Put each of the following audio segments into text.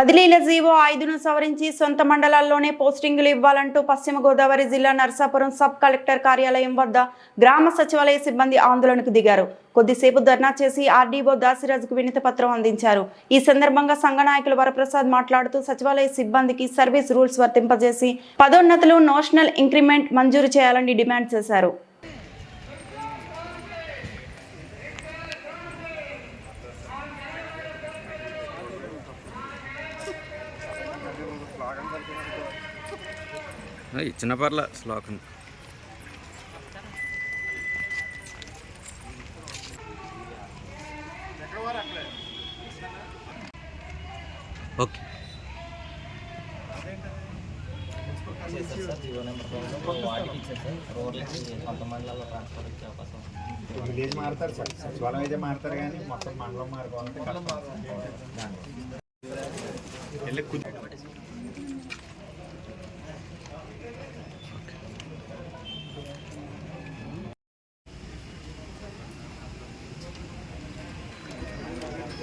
బదిలీల GO ఐదును సవరించి సొంత మండలాల్లోనే పోస్టింగులు ఇవ్వాలంటూ పశ్చిమ గోదావరి జిల్లా నర్సాపురం సబ్ కలెక్టర్ కార్యాలయం వద్ద గ్రామ సచివాలయ సిబ్బంది ఆందోళనకు దిగారు. కొద్దిసేపు ధర్నా చేసి ఆర్డీఓ దాసిరాజుకు వినతి పత్రం అందించారు. ఈ సందర్భంగా సంఘ నాయకులు వరప్రసాద్ మాట్లాడుతూ సచివాలయ సిబ్బందికి సర్వీస్ రూల్స్ వర్తింపజేసి పదోన్నతులు నోషనల్ ఇంక్రిమెంట్ మంజూరు చేయాలని డిమాండ్ చేశారు. ఇచ్చిన పర్ల శ్లోకం ఓకే వాటికి ఇచ్చారు సార్ రోడ్లకి కొంత మండలాల్లో ట్రాన్స్ఫర్ ఇచ్చే అవకాశం ఉంది. విలేజ్ మారుతారు సార్ సచివాలయం అయితే మారుతారు కానీ మొత్తం మండలం మారుకోవాలంటే కష్టం వెళ్ళి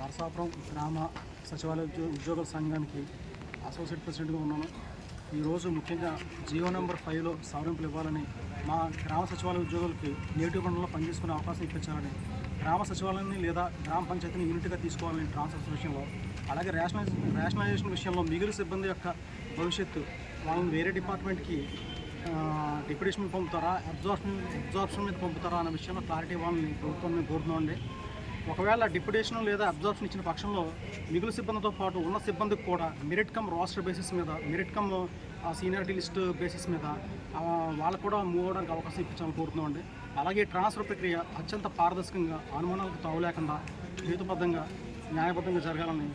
నరసాపురం గ్రామ సచివాలయ ఉద్యో ఉద్యోగుల సంఘానికి అసోసియేట్ ప్రెసిడెంట్గా ఉన్నాను. ఈరోజు ముఖ్యంగా జియో నెంబర్ ఫైవ్లో సవరింపులు ఇవ్వాలని మా గ్రామ సచివాలయ ఉద్యోగులకి నేటివ్ మండలంలో పనిచేసుకునే అవకాశం ఇప్పించాలని గ్రామ సచివాలయాన్ని లేదా గ్రామ పంచాయతీని యూనిట్గా తీసుకోవాలని ట్రాన్స్ఫర్స్ విషయంలో అలాగే రేషనలైజ్ రేషనలైజేషన్ విషయంలో మిగిలిన సిబ్బంది యొక్క భవిష్యత్తు వాళ్ళని వేరే డిపార్ట్మెంట్కి డిప్యూటేషన్ పంపుతారా అబ్జార్ప్షన్ అబ్జార్ప్షన్ మీద పంపుతారా అనే విషయంలో క్లారిటీ ఇవ్వాలని ప్రభుత్వం మేము కోరుతున్నామండి. ఒకవేళ డిప్యుటేషన్ లేదా అబ్జార్ప్షన్ ఇచ్చిన పక్షంలో మిగులు సిబ్బందితో పాటు ఉన్న సిబ్బందికి కూడా మెరిట్ కమ్ రోస్టర్ బేసిస్ మీద merit cum seniority list basis మీద ఆ, వాళ్ళకు కూడా మూవ్ అవడానికి అవకాశం ఇప్పించాలని కోరుతున్నామండి అలాగే ట్రాన్స్ఫర్ ప్రక్రియ అత్యంత పారదర్శకంగా అనుమానాలకు తావు లేకుండా హేతుబద్ధంగా న్యాయబద్ధంగా జరగాలని